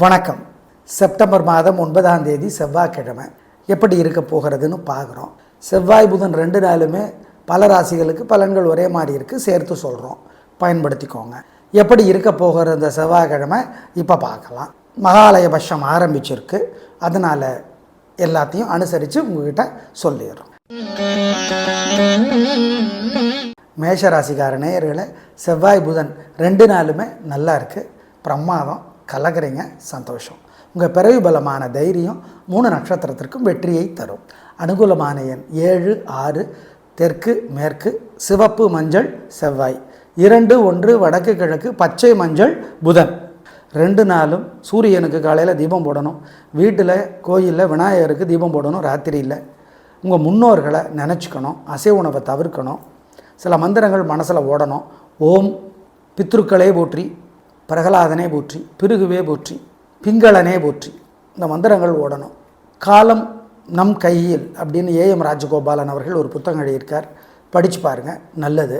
வணக்கம். செப்டம்பர் மாதம் ஒன்பதாம் தேதி செவ்வாய்க்கிழமை. எப்படி இருக்க போகிறதுன்னு பார்க்குறோம். செவ்வாய் புதன் ரெண்டு நாளுமே பல ராசிகளுக்கு பலன்கள் ஒரே மாதிரி இருக்குது சேர்த்து சொல்கிறோம் பயன்படுத்திக்கோங்க. எப்படி இருக்க போகிற இந்த செவ்வாய்க்கிழமை? இப்போ பார்க்கலாம். மகாலய பட்சம் ஆரம்பிச்சிருக்கு. அதனால் எல்லாத்தையும் அனுசரித்து உங்ககிட்ட சொல்லிடுறோம். மேஷராசிக்கார நேயர்களை செவ்வாய் புதன் ரெண்டு நாளுமே நல்லா இருக்குது பிரமாதம். கலகிறீங்க சந்தோஷம். உங்கள் பிறவி பலமான தைரியம் மூணு நட்சத்திரத்திற்கும் வெற்றியை தரும். அனுகூலமான எண் ஏழு ஆறு தெற்கு மேற்கு சிவப்பு மஞ்சள் செவ்வாய். இரண்டு ஒன்று வடக்கு கிழக்கு பச்சை மஞ்சள் புதன். ரெண்டு நாளும் சூரியனுக்கு காலையில் தீபம் போடணும். வீட்டில் கோயிலில் விநாயகருக்கு தீபம் போடணும் ராத்திரியில் உங்கள் முன்னோர்களை நினச்சிக்கணும் அசைவ உணவை தவிர்க்கணும். சில மந்திரங்கள் மனசில் ஓடணும். ஓம் பித்ருக்களே போற்றி. பிரகலாதனே போற்றி பிருகுவே போற்றி பிங்களனே போற்றி இந்த மந்திரங்கள் ஓடணும். காலம் நம் கையில் அப்படின்னு ஏஎம் ராஜகோபாலன் அவர்கள் ஒரு புத்தகம் எழுதியிருக்கார். படித்து பாருங்கள் நல்லது.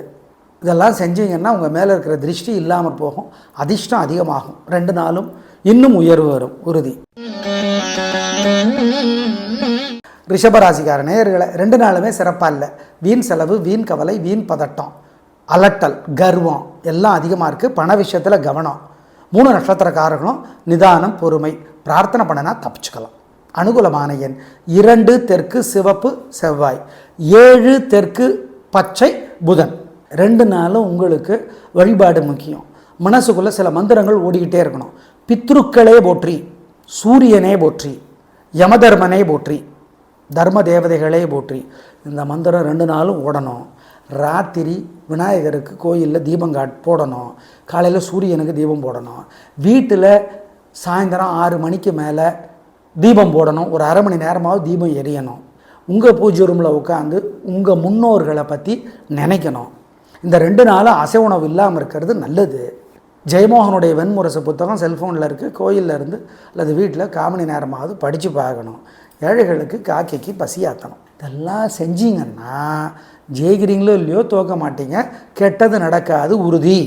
இதெல்லாம் செஞ்சீங்கன்னா உங்கள் மேலே இருக்கிற திருஷ்டி இல்லாமல் போகும் அதிர்ஷ்டம் அதிகமாகும். ரெண்டு நாளும் இன்னும் உயர்வு வரும் உறுதி. ரிஷபராசிக்கார நேயர்களை ரெண்டு நாளுமே சிறப்பாக இல்லை. வீண் செலவு வீண் கவலை வீண் பதட்டம் அலட்டல் கர்வம். எல்லாம் அதிகமாக இருக்குது பண விஷயத்தில் கவனம். மூணு நட்சத்திரக்காரர்களும் நிதானம் பொறுமை. பிரார்த்தனை பண்ணினா தப்பிச்சுக்கலாம். அனுகூலமான எண். இரண்டு தெற்கு சிவப்பு செவ்வாய். ஏழு தெற்கு பச்சை புதன். ரெண்டு நாளும் உங்களுக்கு வழிபாடு முக்கியம். மனசுக்குள்ளே சில மந்திரங்கள் ஓடிக்கிட்டே இருக்கணும். பித்ருக்களே போற்றி சூரியனே போற்றி யமதர்மனே போற்றி தர்ம தேவதைகளே போற்றி. இந்த மந்திரம் ரெண்டு நாளும் ஓடணும். ராத்திரி விநாயகருக்கு கோயிலில் தீபம் காட் போடணும். காலையில் சூரியனுக்கு தீபம் போடணும். வீட்டில் சாயந்தரம் ஆறு மணிக்கு மேலே தீபம் போடணும். ஒரு அரை மணி நேரமாவது தீபம் எரியணும். உங்கள் பூஜை ரூமில் உட்காந்து உங்கள் முன்னோர்களை பற்றி நினைக்கணும். இந்த ரெண்டு நாளும் அசைவுணவு இல்லாமல் இருக்கிறது நல்லது. ஜெயமோகனுடைய வெண்முரசு புத்தகம் செல்ஃபோனில் இருக்குது கோயிலில் இருந்து அல்லது வீட்டில் காமணி நேரமாவது படித்து பார்க்கணும். ஏழைகளுக்கு காக்கைக்கு பசியாத்தணும். இதெல்லாம் செஞ்சீங்கன்னா ஜெயிக்கிறீங்களோ இல்லையோ தோக்க மாட்டீங்க. கெட்டது நடக்காது உறுதி.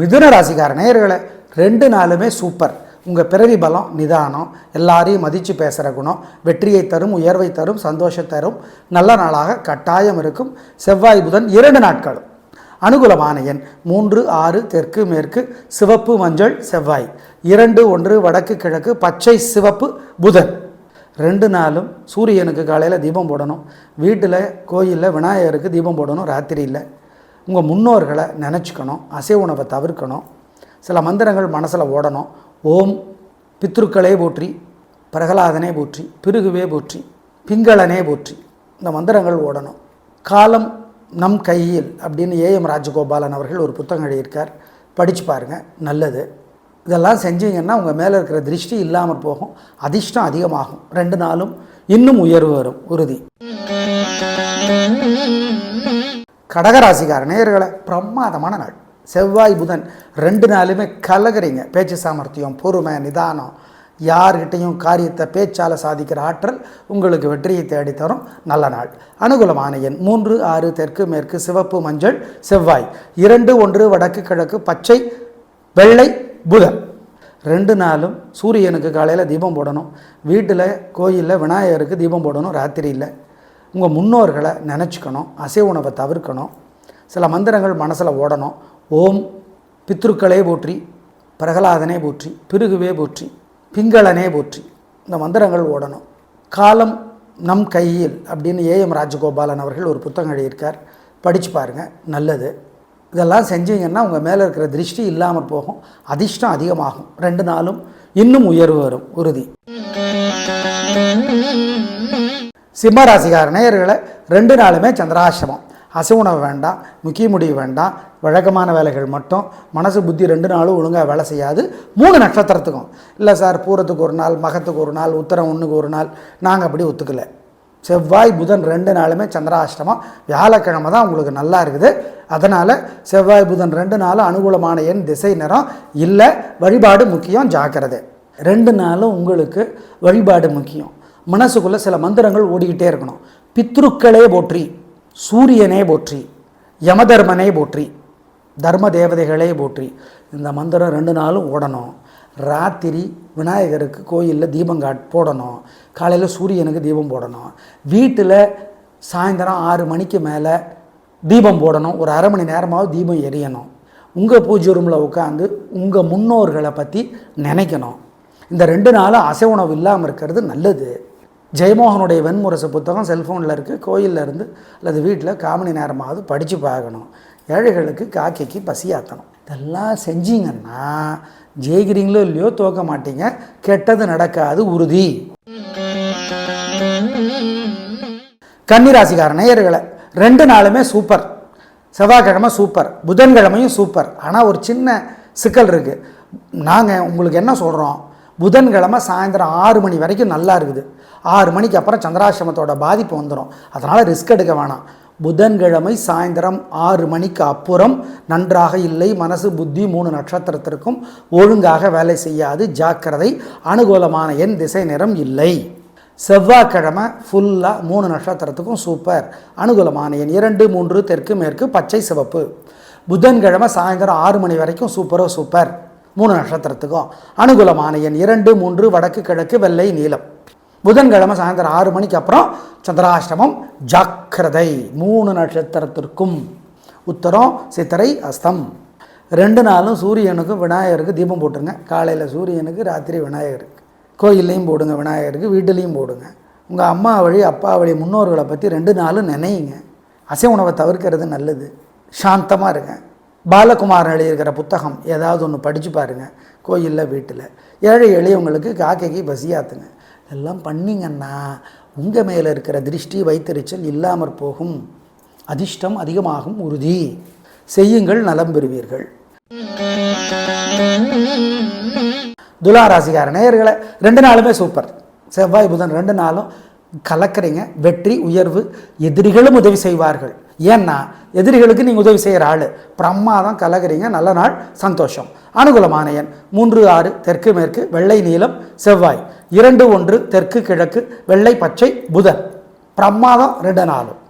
மிதுன ராசிக்கார நேயர்களை ரெண்டு நாளுமே சூப்பர். உங்கள் பிறவி பலம் நிதானம் எல்லாரையும் மதித்து பேசுகிற குணம் வெற்றியை தரும் உயர்வை தரும் சந்தோஷம் தரும் நல்ல நாளாக கட்டாயம் இருக்கும். செவ்வாய் புதன் இரண்டு நாட்களும். அனுகூலமான எண் மூன்று ஆறு தெற்கு மேற்கு சிவப்பு மஞ்சள் செவ்வாய். இரண்டு ஒன்று வடக்கு கிழக்கு பச்சை சிவப்பு புதன். ரெண்டு நாளும் சூரியனுக்கு காலையில் தீபம் போடணும். வீட்டில் கோயிலில் விநாயகருக்கு தீபம் போடணும் ராத்திரியில் உங்கள் முன்னோர்களை நினச்சிக்கணும் அசைவ உணவை தவிர்க்கணும். சில மந்திரங்கள் மனசில் ஓடணும். ஓம் பித்ருக்களே போற்றி பிரகலாதனே போற்றி பிருகுவே போற்றி பிங்களனே போற்றி. இந்த மந்திரங்கள் ஓடணும். காலம் நம் கையில் அப்படின்னு ஏஎம் ராஜகோபாலன் அவர்கள் ஒரு புத்தகம் எழுதியிருக்கார். படித்து பாருங்கள் நல்லது. இதெல்லாம் செஞ்சீங்கன்னா உங்கள் மேலே இருக்கிற திருஷ்டி இல்லாமல் போகும் அதிர்ஷ்டம் அதிகமாகும். ரெண்டு நாளும் இன்னும் உயர்வு வரும் உறுதி. கடகராசிக்கார நேர்களை பிரமாதமான நாள். செவ்வாய் புதன் ரெண்டு நாளுமே கலகிறீங்க. பேச்சு சாமர்த்தியம் பொறுமை நிதானம் யார்கிட்டையும் காரியத்தை பேச்சால் சாதிக்கிற ஆற்றல் உங்களுக்கு வெற்றியை தேடித்தரும். நல்ல நாள். அனுகூலமான எண் மூன்று ஆறு தெற்கு மேற்கு சிவப்பு மஞ்சள் செவ்வாய். இரண்டு ஒன்று வடக்கு கிழக்கு பச்சை வெள்ளை புதன். ரெண்டு நாளும் சூரியனுக்கு காலையில் தீபம் போடணும். வீட்டில் கோயிலில் விநாயகருக்கு தீபம் போடணும். ராத்திரியில் உங்கள் முன்னோர்களை நினச்சிக்கணும். அசைவ உணவை தவிர்க்கணும். சில மந்திரங்கள் மனசில் ஓடணும். ஓம் பித்ருக்களே போற்றி பிரகலாதனே போற்றி பிருகுவே போற்றி. பிங்களனே போற்றி. இந்த மந்திரங்கள் ஓடணும். காலம் நம் கையில் அப்படின்னு ஏஎம் ராஜகோபாலன் அவர்கள் ஒரு புத்தகம் எழுதியிருக்கார். படித்து பாருங்கள் நல்லது. இதெல்லாம் செஞ்சீங்கன்னா உங்கள் மேலே இருக்கிற திருஷ்டி இல்லாமல் போகும். அதிர்ஷ்டம் அதிகமாகும். ரெண்டு நாளும் இன்னும் உயர்வு வரும். உறுதி. சிம்மராசிகார நேயர்களை ரெண்டு நாளுமே சந்திராசிரமம். அசை உணவு வேண்டாம் முக்கிய முடிவு வேண்டாம் வழக்கமான வேலைகள் மட்டும் மனசு புத்தி ரெண்டு நாளும் ஒழுங்காக வேலை செய்யாது. மூணு நட்சத்திரத்துக்கும். இல்லை சார் பூரத்துக்கு ஒரு நாள் மகத்துக்கு ஒரு நாள் உத்தரம் ஒன்றுக்கு ஒரு நாள் நாங்கள் அப்படி ஒத்துக்கலை. செவ்வாய் புதன் ரெண்டு நாளுமே சந்திராஷ்டமம் வியாழக்கிழமை தான் உங்களுக்கு நல்லா இருக்குது. அதனால் செவ்வாய் புதன் ரெண்டு நாளும் அனுகூலமான எண் திசை நிறம். இல்லை வழிபாடு முக்கியம் ஜாக்கிரதை. ரெண்டு நாளும் உங்களுக்கு வழிபாடு முக்கியம். மனசுக்குள்ளே சில மந்திரங்கள் ஓடிக்கிட்டே இருக்கணும். பித்ருக்களே போற்றி. சூரியனே போற்றி யமதர்மனே போற்றி தர்ம தேவதைகளே போற்றி. இந்த மந்திரம் ரெண்டு நாளும் ஓடணும். ராத்திரி விநாயகருக்கு கோயிலில் தீபம் காட் போடணும். காலையில் சூரியனுக்கு தீபம் போடணும். வீட்டில் சாயந்தரம் ஆறு மணிக்கு மேலே தீபம் போடணும். ஒரு அரை மணி நேரமாவது தீபம் எரியணும். உங்கள் பூஜை ரூமில் உட்காந்து உங்கள் முன்னோர்களை பற்றி நினைக்கணும். இந்த ரெண்டு நாளும் அசை உணவு இல்லாமல் இருக்கிறது நல்லது. ஜெயமோகனுடைய வெண்முரசு புத்தகம் செல்ஃபோனில் இருக்குது கோயிலில் இருந்து அல்லது வீட்டில் காமணி நேரமாவது படித்து பார்க்கணும். ஏழைகளுக்கு காக்கைக்கு பசியாற்றணும் இதெல்லாம் செஞ்சீங்கன்னா ஜெயிக்கிறீங்களோ இல்லையோ தோக்க மாட்டீங்க. கெட்டது நடக்காது உறுதி. கன்னிராசிக்கார நேயர்களை ரெண்டு நாளுமே சூப்பர். செவ்வாய்க்கிழமை சூப்பர். புதன்கிழமையும் சூப்பர். ஆனால் ஒரு சின்ன சிக்கல் இருக்குது நாங்கள் உங்களுக்கு என்ன சொல்கிறோம் புதன்கிழமை சாயந்தரம் ஆறு மணி வரைக்கும் நல்லா இருக்குது. ஆறு மணிக்கு அப்புறம் சந்திராசிரமத்தோட பாதிப்பு வந்துடும் அதனால் ரிஸ்க் எடுக்க வேணாம். புதன்கிழமை சாயந்தரம் ஆறு மணிக்கு அப்புறம் நன்றாக இல்லை மனசு புத்தி மூணு நட்சத்திரத்திற்கும் ஒழுங்காக வேலை செய்யாது ஜாக்கிரதை அனுகூலமான என் திசை நிறம் இல்லை. செவ்வாய்க்கிழமை ஃபுல்லாக மூணு நட்சத்திரத்துக்கும் சூப்பர் அனுகூலமான எண் இரண்டு மூன்று தெற்கு மேற்கு பச்சை சிவப்பு. புதன்கிழமை சாயந்தரம் ஆறு மணி வரைக்கும் சூப்பரோ சூப்பர் மூணு நட்சத்திரத்துக்கும். அனுகூலமான எண் இரண்டு மூன்று வடக்கு கிழக்கு வெள்ளை நீலம். புதன்கிழமை சாயந்தரம் ஆறு மணிக்கு அப்புறம் சந்திராஷ்டமம் ஜாக்கிரதை. மூணு நட்சத்திரத்திற்கும். உத்தரம் சித்திரை அஸ்தம். ரெண்டு நாளும் சூரியனுக்கும் விநாயகருக்கு தீபம் போட்டுருங்க. காலையில் சூரியனுக்கு ராத்திரி விநாயகருக்கு. கோயில்லையும் போடுங்க விநாயகருக்கு வீட்டிலையும் போடுங்க. உங்கள் அம்மா வழி அப்பா வழி முன்னோர்களை பற்றி ரெண்டு நாளும் நினையுங்க. அசை உணவை தவிர்க்கிறது நல்லது. சாந்தமாக இருங்க. பாலகுமாரன் எழுதியிருக்கிற புத்தகம் ஏதாவது ஒன்று படித்து பாருங்கள் கோயிலில் வீட்டில். ஏழை எளியவங்களுக்கு காக்கைக்கு பசியாத்துங்க. இதெல்லாம் பண்ணிங்கன்னா உங்கள் மேலே இருக்கிற திருஷ்டி வைத்தறிச்சல் இல்லாமற் போகும். அதிர்ஷ்டம் அதிகமாகும் உறுதி. செய்யுங்கள் நலம் பெறுவீர்கள். துலா ராசிக்கார நேயர்களை ரெண்டு நாளுமே சூப்பர். செவ்வாய் புதன் ரெண்டு நாளும் கலக்கிறீங்க. வெற்றி உயர்வு எதிரிகளும் உதவி செய்வார்கள். ஏன்னா எதிரிகளுக்கு நீங்கள் உதவி செய்கிற ஆள். பிரம்மாதம் கலகிறீங்க நல்ல நாள் சந்தோஷம். அனுகூலமான எண். மூன்று ஆறு தெற்கு மேற்கு வெள்ளை நீளம் செவ்வாய். இரண்டு ஒன்று தெற்கு கிழக்கு வெள்ளை பச்சை புதன். பிரம்மாதம் ரெண்டு நாளும்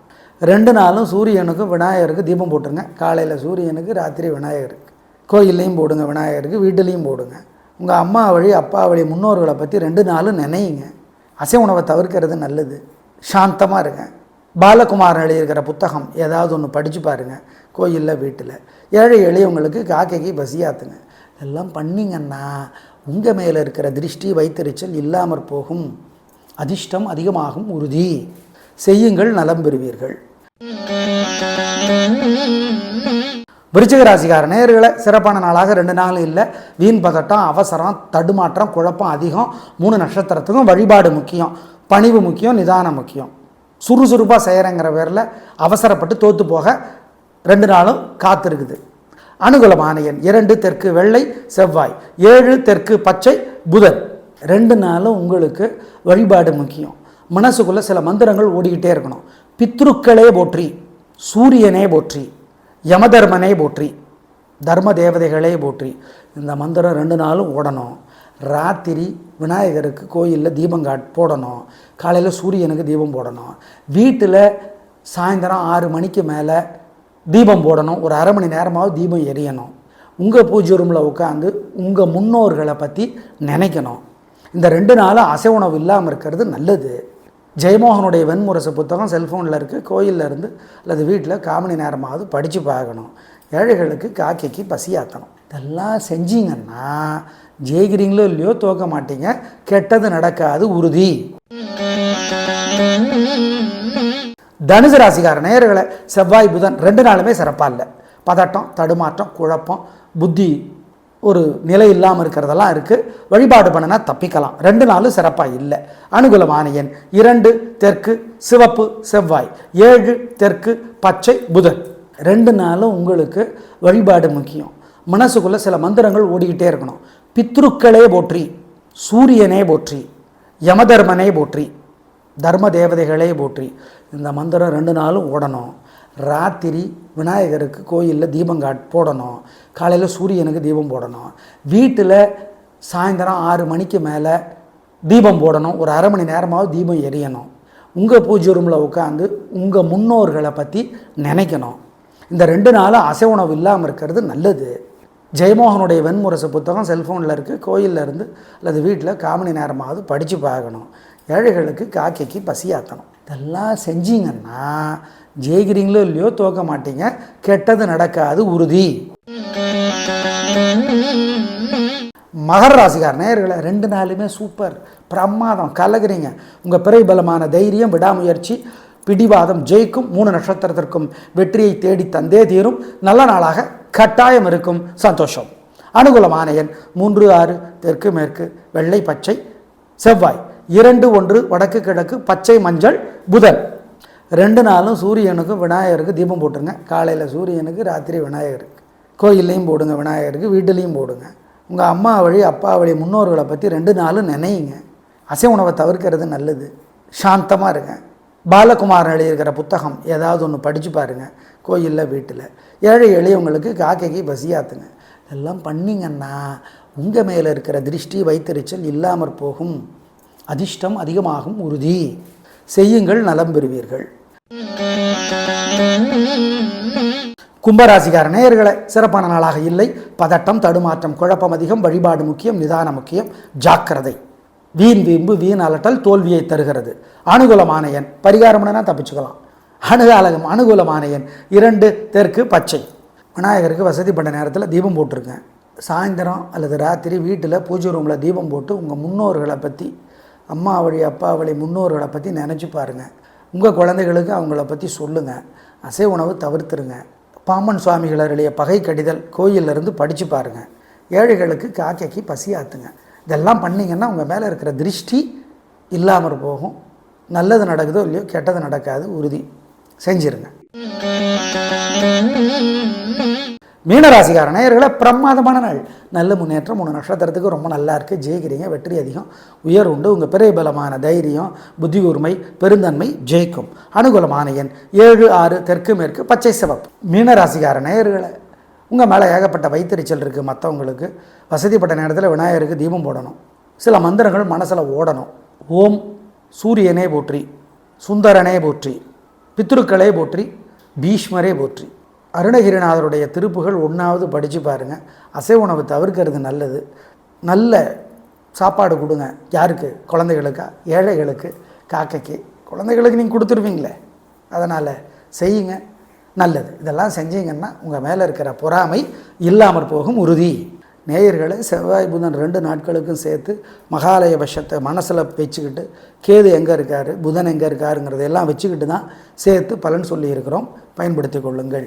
ரெண்டு நாளும் சூரியனுக்கும் விநாயகருக்கு தீபம் போட்டுருங்க. காலையில் சூரியனுக்கு ராத்திரி விநாயகருக்கு. கோயில்லையும் போடுங்க விநாயகருக்கு வீட்டிலையும் போடுங்க. உங்கள் அம்மா வழி அப்பா வழி முன்னோர்களை பற்றி ரெண்டு நாளும் நினையுங்க. அசை உணவை தவிர்க்கிறது நல்லது. சாந்தமாக இருங்க. பாலகுமாரன் எழுதியிருக்கிற புத்தகம் ஏதாவது ஒன்று படித்து பாருங்கள் கோயிலில் வீட்டில். ஏழை எளியவங்களுக்கு காக்கைக்கு பசியாத்துங்க. இதெல்லாம் பண்ணிங்கன்னா உங்கள் மேலே இருக்கிற திருஷ்டி வைத்தறிச்சல் இல்லாமற் போகும். அதிர்ஷ்டம் அதிகமாகும் உறுதி. செய்யுங்கள் நலம் பெறுவீர்கள். விருச்சிக ராசிக்கார நேர்களை சிறப்பான நாளாக ரெண்டு நாளும் இல்லை. வீண் பதட்டம் அவசரம் தடுமாற்றம் குழப்பம் அதிகம். மூணு நட்சத்திரத்துக்கும் வழிபாடு முக்கியம். பணிவு முக்கியம் நிதானம் முக்கியம். சுறுசுறுப்பாக செய்கிறேங்கிற பேரில் அவசரப்பட்டு தோற்று போக ரெண்டு நாளும் காத்திருக்குது. அனுகூலமான எண் இரண்டு தெற்கு வெள்ளை செவ்வாய். ஏழு தெற்கு பச்சை புதன். ரெண்டு நாளும் உங்களுக்கு வழிபாடு முக்கியம். மனசுக்குள்ளே சில மந்திரங்கள் ஓடிக்கிட்டே இருக்கணும். பித்ருக்களே போற்றி சூரியனே போற்றி. யமதர்மனே போற்றி தர்ம தேவதைகளே போற்றி. இந்த மந்திரம் ரெண்டு நாளும் ஓடணும். ராத்திரி விநாயகருக்கு கோயிலில் தீபம் காட் போடணும். காலையில் சூரியனுக்கு தீபம் போடணும். வீட்டில் சாயந்தரம் ஆறு மணிக்கு மேலே தீபம் போடணும். ஒரு அரை மணி நேரமாவது தீபம் எரியணும். உங்கள் பூஜை ரூமில் உட்காந்து உங்கள் முன்னோர்களை பற்றி நினைக்கணும். இந்த ரெண்டு நாளும் அசை உணவு இல்லாமல் இருக்கிறது நல்லது. ஜெயமோகனுடைய வெண்முரசு புத்தகம் செல்ஃபோனில் இருக்குது கோயிலில் இருந்து அல்லது வீட்டில் காமணி நேரமாவது படித்து பார்க்கணும். ஏழைகளுக்கு காக்கைக்கு பசியாற்றணும் இதெல்லாம் செஞ்சீங்கன்னா ஜெயிக்கிறீங்களோ இல்லையோ தோக்க மாட்டீங்க. கெட்டது நடக்காது உறுதி. தனுசு ராசிக்கார நேயர்களை செவ்வாய் புதன் ரெண்டு நாளுமே சிறப்பாக இல்லை. பதட்டம் தடுமாற்றம் குழப்பம் புத்தி ஒரு நிலை இல்லாமல் இருக்கிறதெல்லாம் இருக்குது வழிபாடு பண்ணினா தப்பிக்கலாம். ரெண்டு நாளும் சிறப்பாக இல்லை. அனுகூலமான எண் இரண்டு தெற்கு சிவப்பு செவ்வாய். ஏழு தெற்கு பச்சை புதன். ரெண்டு நாளும் உங்களுக்கு வழிபாடு முக்கியம். மனசுக்குள்ளே சில மந்திரங்கள் ஓடிக்கிட்டே இருக்கணும். பித்ருக்களே போற்றி சூரியனே போற்றி யமதர்மனே போற்றி தர்ம தேவதைகளே போற்றி. இந்த மந்திரம் ரெண்டு நாளும் ஓடணும். ராத்திரி விநாயகருக்கு கோயிலில் தீபம் காட் போடணும். காலையில் சூரியனுக்கு தீபம் போடணும். வீட்டில் சாயந்தரம் ஆறு மணிக்கு மேலே தீபம் போடணும். ஒரு அரை மணி நேரமாவது தீபம் எரியணும். உங்கள் பூஜை ரூமில் உட்காந்து உங்கள் முன்னோர்களை பற்றி நினைக்கணும். இந்த ரெண்டு நாளும் அசை உணவு இல்லாமல் இருக்கிறது நல்லது. ஜெயமோகனுடைய வெண்முரசு புத்தகம் செல்ஃபோனில் இருக்குது கோயிலில் இருந்து அல்லது வீட்டில் காமணி நேரமாவது படித்து பார்க்கணும். ஏழைகளுக்கு காக்கைக்கு பசியாற்றணும் இதெல்லாம் செஞ்சீங்கன்னா ஜெயிக்கிறீங்களோ இல்லையோ தோக்க மாட்டீங்க. கெட்டது நடக்காது உறுதி. மகர ராசிக்கார நேயர்களை ரெண்டு நாளுமே சூப்பர் பிரமாதம் கலகிறீங்க உங்கள் பிறை பலமான தைரியம் விடாமுயற்சி பிடிவாதம் ஜெயிக்கும் மூணு நட்சத்திரத்திற்கும் வெற்றியை தேடி தந்தே தீரும். நல்ல நாளாக கட்டாயம் இருக்கும். சந்தோஷம். அனுகூலமான எண் மூன்று ஆறு தெற்கு மேற்கு வெள்ளை பச்சை செவ்வாய். இரண்டு ஒன்று வடக்கு கிழக்கு பச்சை மஞ்சள் புதன். ரெண்டு நாளும் சூரியனுக்கும் விநாயகருக்கு தீபம் போட்டுருங்க. காலையில் சூரியனுக்கு ராத்திரி விநாயகருக்கு. கோயில்லையும் போடுங்க விநாயகருக்கு வீட்டிலையும் போடுங்க. உங்கள் அம்மா வழி அப்பா வழி முன்னோர்களை பற்றி ரெண்டு நாளும் நினையுங்க. அசை உணவை தவிர்க்கிறது நல்லது. சாந்தமாக இருங்க. பாலகுமாரன் எழுதியிருக்கிற புத்தகம் ஏதாவது ஒன்று படித்து பாருங்கள் கோயிலில் வீட்டில். ஏழை எளியவங்களுக்கு காக்கைக்கு பசியாத்துங்க. இதெல்லாம் பண்ணிங்கன்னா உங்கள் மேலே இருக்கிற திருஷ்டி வைத்தறிச்சல் இல்லாமற் போகும். அதிர்ஷ்டம் அதிகமாகும் உறுதி. செய்யுங்கள் நலம் பெறுவீர்கள். கும்பராசிகார நேயர்களை சிறப்பான நாளாக இல்லை. பதட்டம் தடுமாற்றம் குழப்பம் அதிகம் வழிபாடு முக்கியம் நிதானம் முக்கியம் ஜாக்கிரதை. வீண் வீம்பு வீண் அலட்டல் தோல்வியை தருகிறது. அனுகூலமான எண் பரிகாரம்னா தப்பிச்சுக்கலாம். அணுகாலகம் அனுகூலமான எண் இரண்டு தெற்கு பச்சை. விநாயகருக்கு வசதி பண்ண நேரத்தில் தீபம் போட்டிருக்கேன். சாயந்தரம் அல்லது ராத்திரி வீட்டில் பூஜை ரூமில் தீபம் போட்டு உங்கள் முன்னோர்களை பற்றி அம்மா வழி அப்பா வழி முன்னோர்களை பற்றி நினச்சி பாருங்கள் உங்கள் குழந்தைகளுக்கு அவங்கள பற்றி சொல்லுங்கள் அசை உணவு தவிர்த்துருங்க. பாமன் சுவாமிகளருடைய பகை கடிதல் கோயிலிருந்து படித்து பாருங்கள் ஏழைகளுக்கு காக்கைக்கு பசி ஆற்றுங்க இதெல்லாம் பண்ணிங்கன்னா உங்கள் மேலே இருக்கிற திருஷ்டி இல்லாமல் போகும். நல்லது நடக்குதோ இல்லையோ கெட்டது நடக்காது உறுதி. செஞ்சிருங்க. மீனராசிக்கார நேயர்களை பிரமாதமான நாள். நல்ல முன்னேற்றம் மூணு நட்சத்திரத்துக்கு ரொம்ப நல்லா இருக்குது ஜெயிக்கிறீங்க வெற்றி அதிகம். உயர் உண்டு உங்கள் பிறை பலமான தைரியம் புத்தி கூர்மை பெருந்தன்மை ஜெயிக்கும். அனுகூலமான எண் ஏழு ஆறு தெற்கு மேற்கு பச்சை சிவப்பு. மீனராசிக்கார நேயர்களை உங்கள் மேலே ஏகப்பட்ட வைத்தறிச்சல் இருக்குது மற்றவங்களுக்கு வசதிப்பட்ட நேரத்தில் விநாயகருக்கு தீபம் போடணும். சில மந்திரங்கள் மனசில் ஓடணும். ஓம் சூரியனே போற்றி சுந்தரனே போற்றி பித்ருக்களே போற்றி பீஷ்மரே போற்றி. அருணகிரிநாதருடைய திருப்புகள் ஒன்றாவது படித்து பாருங்கள் அசை உணவு தவிர்க்கிறது நல்லது. நல்ல சாப்பாடு கொடுங்க. யாருக்கு? குழந்தைகளுக்கா? ஏழைகளுக்கு? காக்கைக்கு? குழந்தைகளுக்கு நீங்கள் கொடுத்துருவீங்களே. அதனால் செய்யுங்க. நல்லது. இதெல்லாம் செஞ்சீங்கன்னா உங்கள் மேலே இருக்கிற பொறாமை இல்லாமல் போகும் உறுதி. நேயர்களை செவ்வாய் புதன் ரெண்டு நாட்களுக்கும் சேர்த்து மகாலய பட்சத்தை மனசில் வச்சுக்கிட்டு கேது எங்கே இருக்கார்? புதன் எங்கே இருக்காருங்கிறதெல்லாம் வச்சுக்கிட்டு தான் சேர்த்து பலன் சொல்லியிருக்கிறோம். பயன்படுத்தி கொள்ளுங்கள்.